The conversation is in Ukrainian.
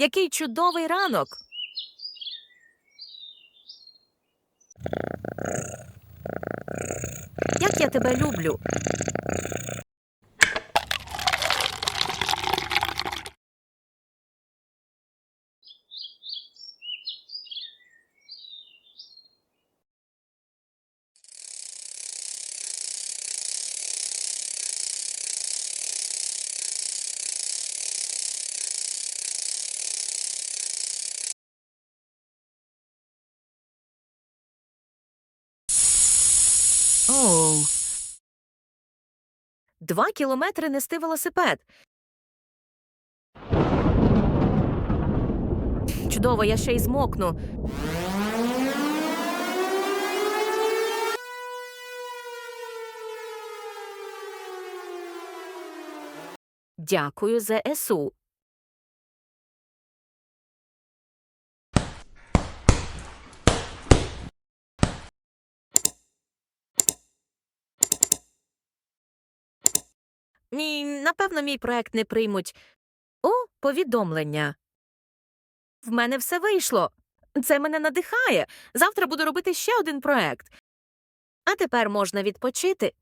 Який чудовий ранок. Як я тебе люблю. Оу. Два кілометри нести велосипед. Чудово, я ще й змокну. Дякую за Ні, напевно, мій проект не приймуть. О, повідомлення. В мене все вийшло. Це мене надихає. Завтра буду робити ще один проект. А тепер можна відпочити.